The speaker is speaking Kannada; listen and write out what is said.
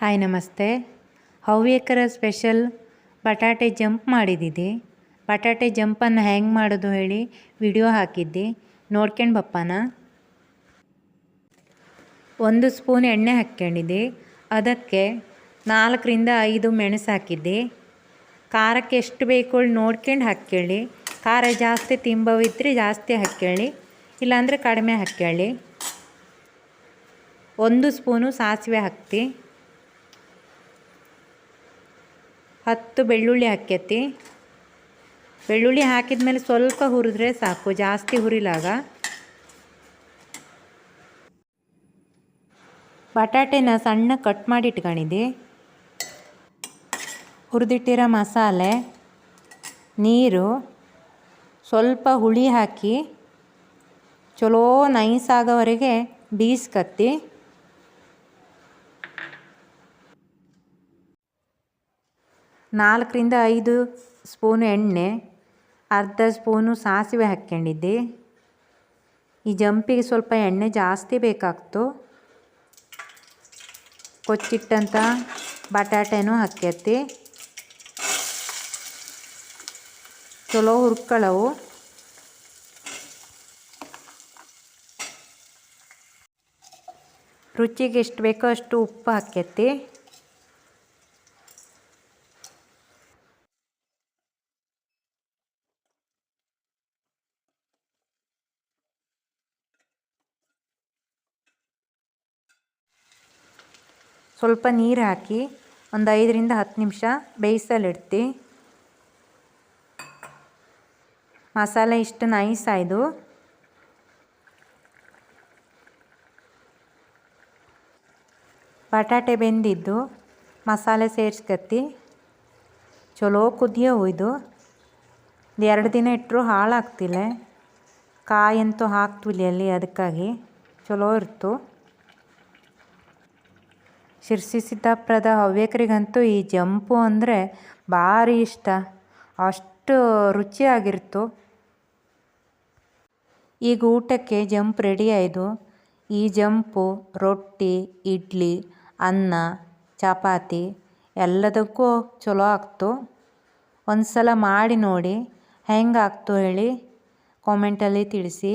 ಹಾಯ್ ನಮಸ್ತೆ. ಹವ್ಯಕರ ಸ್ಪೆಷಲ್ ಬಟಾಟೆ ಜಂಪ್ ಮಾಡಿದ್ದಿದ್ದೆ ಬಟಾಟೆ ಜಂಪನ್ನು ಹೆಂಗೆ ಮಾಡೋದು ಹೇಳಿ ವಿಡಿಯೋ ಹಾಕಿದ್ದೆ. ನೋಡ್ಕೊಂಡು ಬಪ್ಪನ? ಒಂದು ಸ್ಪೂನ್ ಎಣ್ಣೆ ಹಾಕ್ಕೊಂಡಿದ್ದೆ. ಅದಕ್ಕೆ ನಾಲ್ಕರಿಂದ ಐದು ಮೆಣಸು ಹಾಕಿದ್ದೆ. ಖಾರಕ್ಕೆ ಎಷ್ಟು ಬೇಕು ನೋಡ್ಕೊಂಡು ಹಾಕ್ಕೊಳ್ಳಿ. ಖಾರ ಜಾಸ್ತಿ ತಿಂಬವಿದ್ರೆ ಜಾಸ್ತಿ ಹಾಕ್ಕೊಳ್ಳಿ. ಇಲ್ಲಾಂದರೆ ಕಡಿಮೆ ಹಾಕ್ಕೊಳ್ಳಿ. ಒಂದು ಸ್ಪೂನು ಸಾಸಿವೆ ಹಾಕ್ತಿ. ಹತ್ತು ಬೆಳ್ಳುಳ್ಳಿ ಹಾಕ್ಯತಿ. ಬೆಳ್ಳುಳ್ಳಿ ಹಾಕಿದ ಮೇಲೆ ಸ್ವಲ್ಪ ಹುರಿದ್ರೆ ಸಾಕು, ಜಾಸ್ತಿ ಹುರಿಲಾಗ. ಬಟಾಟೆನ ಸಣ್ಣ ಕಟ್ ಮಾಡಿ ಇಟ್ಕೊಂಡಿದ್ದೆ. ಹುರಿದಿಟ್ಟಿರೋ ಮಸಾಲೆ, ನೀರು, ಸ್ವಲ್ಪ ಹುಳಿ ಹಾಕಿ, ಚಲೋ ನೈಸ್ ಆಗೋವರೆಗೆ ಬೀಸ್ಕತ್ತಿ. ನಾಲ್ಕರಿಂದ ಐದು ಸ್ಪೂನು ಎಣ್ಣೆ, ಅರ್ಧ ಸ್ಪೂನು ಸಾಸಿವೆ ಹಾಕ್ಕೊಂಡಿದ್ದೆ. ಈ ಜಂಪಿಗೆ ಸ್ವಲ್ಪ ಎಣ್ಣೆ ಜಾಸ್ತಿ ಬೇಕಾಗ್ತು. ಕೊಚ್ಚಿಟ್ಟಂಥ ಬಟಾಟೆನೂ ಹಾಕ್ಯತಿ ಚಲೋ ಹುರ್ಕೊಳ್ಳವು ರುಚಿಗೆ ಎಷ್ಟು ಬೇಕೋ ಅಷ್ಟು ಉಪ್ಪು ಹಾಕ್ಯತಿ ಸ್ವಲ್ಪ ನೀರು ಹಾಕಿ ಒಂದು ಐದರಿಂದ ಹತ್ತು ನಿಮಿಷ ಬೇಯಿಸಲಿಡ್ತಿ. ಮಸಾಲೆ ಇಷ್ಟು ನೈಸ್ ಆಯಿತು ಬಟಾಟೆ ಬೆಂದಿದ್ದು, ಮಸಾಲೆ ಸೇರಿಸ್ಕತ್ತಿ. ಚಲೋ ಕುದಿಯೋ ಹೋಯ್ದು ಎರಡು ದಿನ ಇಟ್ಟರು ಹಾಳಾಗ್ತಿಲ್ಲ. ಕಾಯಂತೂ ಹಾಕ್ತಿಲ್ಲ ಅಲ್ಲಿ ಅದಕ್ಕಾಗಿ. ಚಲೋ ಇರ್ತು. ಶಿರ್ಸಿ ಸಿದ್ದಾಪುರದ ಹವ್ಯಕರಿಗಂತೂ ಈ ಜಂಪು ಅಂದರೆ ಭಾರಿ ಇಷ್ಟ. ಅಷ್ಟು ರುಚಿಯಾಗಿರ್ತು. ಈಗ ಊಟಕ್ಕೆ ಜಂಪ್ ರೆಡಿ ಆಯಿತು ಈ ಜಂಪು, ರೊಟ್ಟಿ, ಇಡ್ಲಿ, ಅನ್ನ, ಚಪಾತಿ ಎಲ್ಲದಕ್ಕೂ ಚಲೋ ಆಗ್ತು. ಒಂದು ಸಲ ಮಾಡಿ ನೋಡಿ ಹೆಂಗೆ ಆಗ್ತು ಹೇಳಿ ಕಾಮೆಂಟಲ್ಲಿ ತಿಳಿಸಿ.